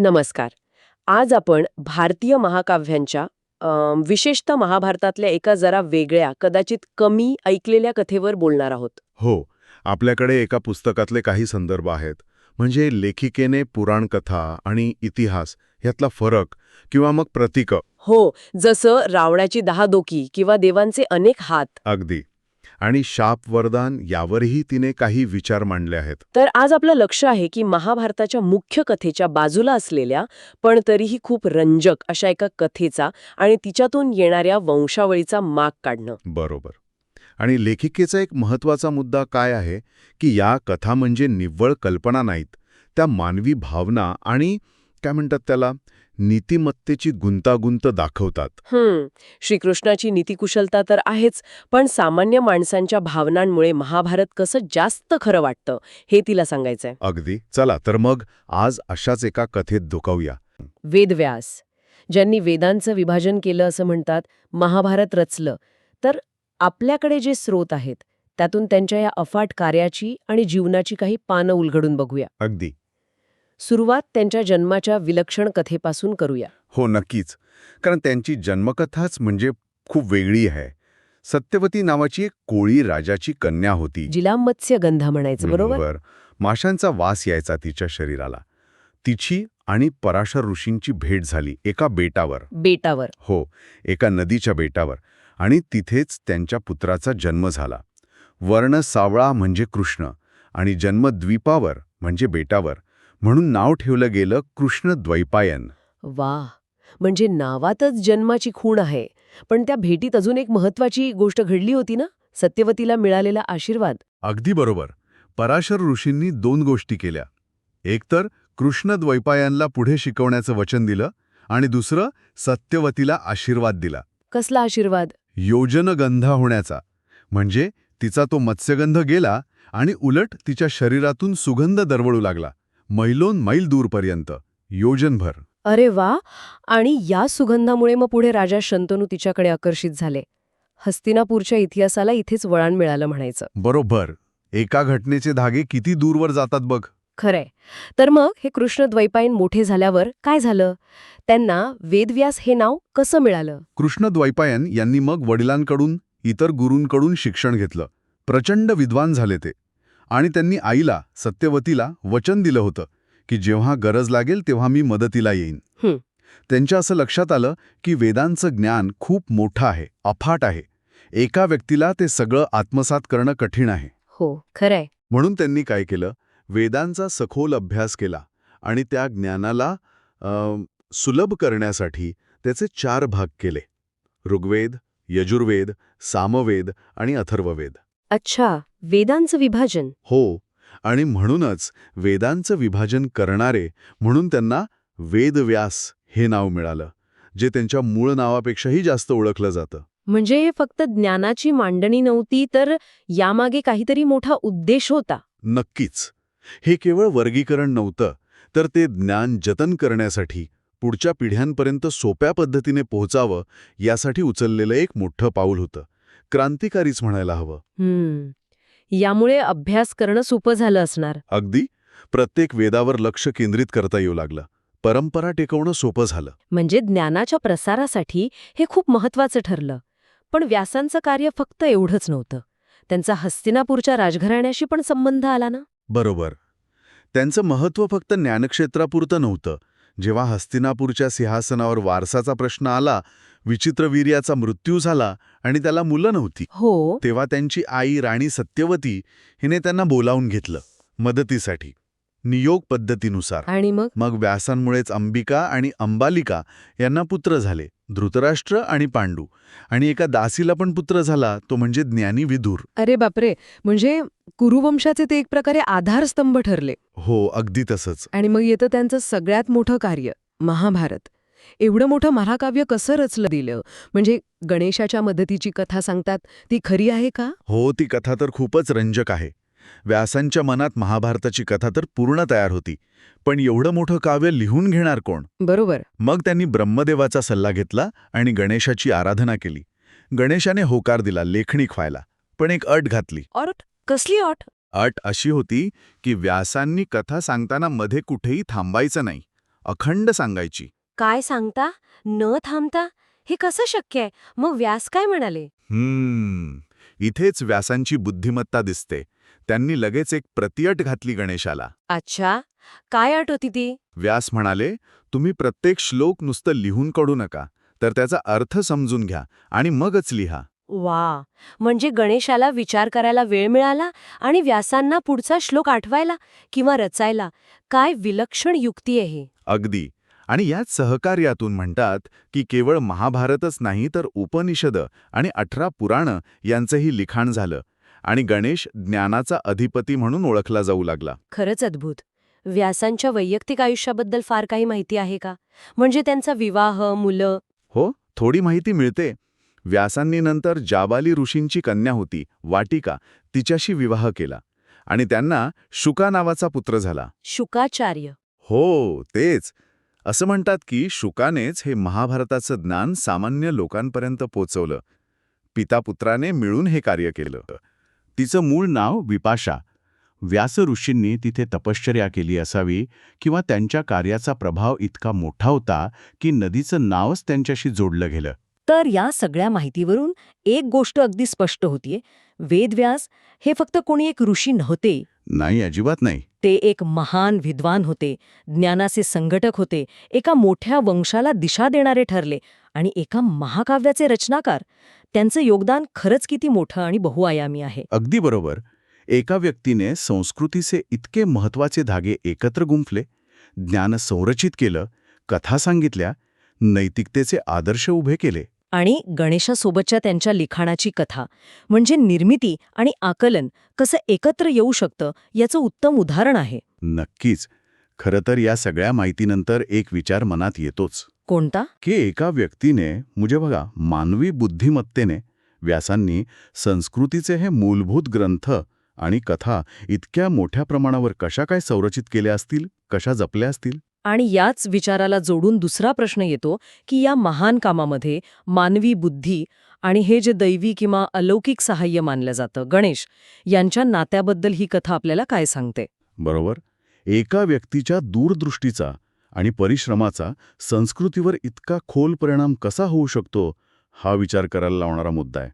नमस्कार. आज आपण भारतीय महाकाव्यांच्या विशेषतः महाभारतातल्या एका जरा वेगळ्या कदाचित कमी ऐकलेल्या कथेवर बोलणार आहोत. हो आपल्याकडे एका पुस्तकातले काही संदर्भ आहेत. म्हणजे लेखिकेने पुराणकथा आणि इतिहास ह्यातला फरक किंवा मग प्रतीकं. हो जसं रावणाची दहा डोकी किंवा देवांचे अनेक हात. अगदी. आणि शाप वरदान यावरही तिने काही विचार मांडले आहेत. तर आज आपलं लक्ष आहे की महाभारताच्या मुख्य कथेच्या बाजूला असलेल्या पण तरीही खूप रंजक अशा एका कथेचा आणि तिच्यातून येणाऱ्या वंशावळीचा माग काढणं. बरोबर. आणि लेखिकेचा एक महत्त्वाचा मुद्दा काय आहे की या कथा म्हणजे निव्वळ कल्पना नाहीत त्या मानवी भावना आणि काय म्हणतात त्याला? नीतिमत्तेची गुंतागुंत दाखवतात. हम्म श्रीकृष्णाची नीतिकुशलता तर आहेच पण सामान्य माणसांच्या भावनांमुळे महाभारत कसं जास्त खरं वाटतं हे तिला सांगायचंय. अगदी. चला तर मग आज अशाच एका कथेत दुखावूया वेदव्यास. ज्यांनी वेदांचं विभाजन केलं असं म्हणतात महाभारत रचलं. तर आपल्याकडे जे स्रोत आहेत त्यातून त्यांच्या या अफाट कार्याची आणि जीवनाची काही पानं उलगडून बघूया. अगदी. सुरुवात त्यांच्या जन्माच्या विलक्षण कथेपासून करूया. हो नक्कीच. कारण त्यांची जन्मकथाच म्हणजे खूप वेगळी आहे. सत्यवती नावाची एक कोळी राजाची कन्या होती. जिला मत्स्यगंधा म्हणायचं बरोबर? माशांचा वास यायचा तिच्या शरीराला. तिची आणि पराशर ऋषींची भेट झाली एका बेटावर. बेटावर. हो एका नदीच्या बेटावर. आणि तिथेच त्यांच्या पुत्राचा जन्म झाला. वर्ण सावळा म्हणजे कृष्ण आणि जन्म द्वीपावर म्हणजे बेटावर. म्हणून नाव ठेवलं गेलं कृष्ण द्वैपायन. वा म्हणजे नावातच जन्माची खूण आहे. पण त्या भेटीत अजून एक महत्वाची गोष्ट घडली होती ना? सत्यवतीला मिळालेला आशीर्वाद. अगदी बरोबर. पराशर ऋषींनी दोन गोष्टी केल्या. एक तर कृष्ण द्वैपायनला पुढे शिकवण्याचं वचन दिलं आणि दुसरं सत्यवतीला आशीर्वाद दिला. कसला आशीर्वाद? योजनगंधा होण्याचा. म्हणजे तिचा तो मत्स्यगंध गेला आणि उलट तिच्या शरीरातून सुगंध दरवळू लागला. मैलोन मैल दूरपर्यंत. योजनभर. अरे वा! आणि या सुगंधामुळे मग पुढे राजा शंतनू तिच्याकडे आकर्षित झाले. हस्तिनापूरच्या इतिहासाला इथेच वळण मिळालं म्हणायचं. बरोबर. एका घटनेचे धागे किती दूरवर जातात बघ. खरंय. तर मग हे कृष्ण द्वैपायन मोठे झाल्यावर काय झालं? त्यांना वेदव्यास हे नाव कसं मिळालं? कृष्ण द्वैपायन यांनी मग वडिलांकडून इतर गुरूंकडून शिक्षण घेतलं. प्रचंड विद्वान झाले ते. आणि त्यांनी आईला सत्यवतीला वचन दिलं होतं की जेव्हा गरज लागेल तेव्हा मी मदतीला येईन. त्यांच्या असं लक्षात आलं की वेदांचं ज्ञान खूप मोठं आहे अफाट आहे. एका व्यक्तीला ते सगळं आत्मसात करणं कठीण आहे. हो खरंय. म्हणून त्यांनी काय केलं वेदांचा सखोल अभ्यास केला आणि त्या ज्ञानाला सुलभ करण्यासाठी त्याचे चार भाग केले. ऋग्वेद यजुर्वेद सामवेद आणि अथर्ववेद. अच्छा. वेदांचं विभाजन. हो आणि म्हणूनच वेदांचं विभाजन करणारे म्हणून त्यांना वेदव्यास हे नाव मिळालं जे त्यांच्या मूळ नावापेक्षाही जास्त ओळखलं जातं. म्हणजे हे फक्त ज्ञानाची मांडणी नव्हती तर यामागे काहीतरी मोठा उद्देश होता. नक्कीच. हे केवळ वर्गीकरण नव्हतं तर ते ज्ञान जतन करण्यासाठी पुढच्या पिढ्यांपर्यंत सोप्या पद्धतीने पोहोचावं यासाठी उचललेलं एक मोठं पाऊल होतं. क्रांतिकारीच म्हणायला हवं. यामुळे अभ्यास करणं सोपं झालं असणार. अगदी? प्रत्येक वेदावर लक्ष केंद्रित करता येऊ लागलं. परंपरा टिकवणं सोपं झालं. म्हणजे ज्ञानाच्या प्रसारासाठी हे खूप महत्वाचं ठरलं. पण व्यासांचं कार्य फक्त एवढंच नव्हतं. त्यांचा हस्तिनापूरच्या राजघराण्याशी पण संबंध आला ना? बरोबर. त्यांचं महत्त्व फक्त ज्ञानक्षेत्रापुरतं नव्हतं. जेव्हा हस्तिनापूरच्या सिंहासनावर वारसाचा प्रश्न आला विचित्रवीर्याचा मृत्यू झाला आणि त्याला मुलं नव्हती. हो. तेव्हा त्यांची आई राणी सत्यवती हिने त्यांना बोलावून घेतलं मदतीसाठी नियोग पद्धतीनुसार. आणि मग? मग व्यासांमुळेच अंबिका आणि अंबालिका यांना पुत्र झाले धृतराष्ट्र आणि पांडू. आणि एका दासीला पण पुत्र झाला तो म्हणजे ज्ञानी विदुर. अरे बापरे! म्हणजे कुरुवंशाचे ते एक प्रकारे आधारस्तंभ ठरले. हो अगदी तसंच. आणि मग येतं त्यांचं सगळ्यात मोठं कार्य महाभारत. एवढं मोठं महाकाव्य कसं रचलं दिलं म्हणजे गणेशाच्या मदतीची कथा सांगतात ती खरी आहे का? हो ती कथा तर खूपच रंजक आहे. व्यासांच्या मनात महाभारताची कथा तर पूर्ण तयार होती. पण एवढं मोठं काव्य लिहून घेणार कोण? बरोबर. मग त्यांनी ब्रह्मदेवाचा सल्ला घेतला आणि गणेशाची आराधना केली. गणेशाने होकार दिला लेखणीक व्हायला पण एक अट घातली. और कसली अट? अट अशी होती की व्यासांनी कथा सांगताना मध्ये कुठेही थांबायचं नाही अखंड सांगायची. काय सांगता? न थांबता? हे कसं शक्य आहे? मग व्यास काय म्हणाले? हम्म इथेच व्यासांची बुद्धिमत्ता दिसते. त्यांनी लगेच एक प्रतिअट घातली गणेशाला. अच्छा काय अट होती ती? व्यास म्हणाले तुम्ही प्रत्येक श्लोक नुसतं लिहून काढू नका तर त्याचा अर्थ समजून घ्या आणि मगच लिहा. वा म्हणजे गणेशाला विचार करायला वेळ मिळाला आणि व्यासांना पुढचा श्लोक आठवायला किंवा रचायला काय विलक्षण युक्ती आहे. अगदी. आणि याच सहकार्यातून म्हणतात की केवळ महाभारतच नाही तर उपनिषद आणि अठरा पुराणं यांचंही लिखाण झालं आणि गणेश ज्ञानाचा अधिपती म्हणून ओळखला जाऊ लागला. खरंच अद्भुत. व्यासांच्या वैयक्तिक आयुष्याबद्दल फार काही माहिती आहे का? म्हणजे त्यांचा विवाह मुलं? हो थोडी माहिती मिळते. व्यासांनी नंतर जाबाली ऋषींची कन्या होती वाटिका तिच्याशी विवाह केला आणि त्यांना शुका नावाचा पुत्र झाला. शुकाचार्य. हो तेच. असं म्हणतात की शुकानेच हे महाभारताचं ज्ञान सामान्य लोकांपर्यंत पोचवलं. पितापुत्राने मिळून हे कार्य केलं. तिचं मूळ नाव विपाशा. व्यास ऋषींनी तिथे तपश्चर्या केली असावी किंवा त्यांच्या कार्याचा प्रभाव इतका मोठा होता की नदीचं नावच त्यांच्याशी जोडलं गेलं. तर या सगळ्या माहितीवरून एक गोष्ट अगदी स्पष्ट होतीये. वेदव्यास हे फक्त कोणी एक ऋषी नव्हते. नाही अजिबात नाही. ते एक महान विद्वान होते ज्ञानाचे संघटक होते एका मोठ्या वंशाला दिशा देणारे ठरले आणि एका महाकाव्याचे रचनाकार. त्यांचं योगदान खरंच किती मोठं आणि बहुआयामी आहे. अगदी बरोबर. एका व्यक्तीने संस्कृतीचे इतके महत्त्वाचे धागे एकत्र गुंफले ज्ञान संरचित केलं कथा सांगितल्या नैतिकतेचे आदर्श उभे केले. आणि गणेशासोबतच्या त्यांच्या लिखाणाची कथा. म्हणजे निर्मिती आणि आकलन कसं एकत्र येऊ शकतं याचं उत्तम उदाहरण आहे. नक्कीच. खरं तर या सगळ्या माहितीनंतर एक विचार मनात येतोच. कोणता? की एका व्यक्तीने म्हणजे बघा मानवी बुद्धिमत्तेने व्यासांनी संस्कृतीचे हे मूलभूत ग्रंथ आणि कथा इतक्या मोठ्या प्रमाणावर कशा काय संरचित केल्या असतील? कशा जपल्या असतील? आणि याच विचाराला जोडून दुसरा प्रश्न येतो की या महान कामामध्ये मानवी बुद्धी आणि हे जे दैवी किंवा अलौकिक सहाय्य मानलं जातं गणेश यांच्या नात्याबद्दल ही कथा आपल्याला काय सांगते? बरोबर. एका व्यक्तीच्या दूरदृष्टीचा आणि परिश्रमाचा संस्कृतीवर इतका खोल परिणाम कसा होऊ शकतो हा विचार करायला लावणारा मुद्दा आहे.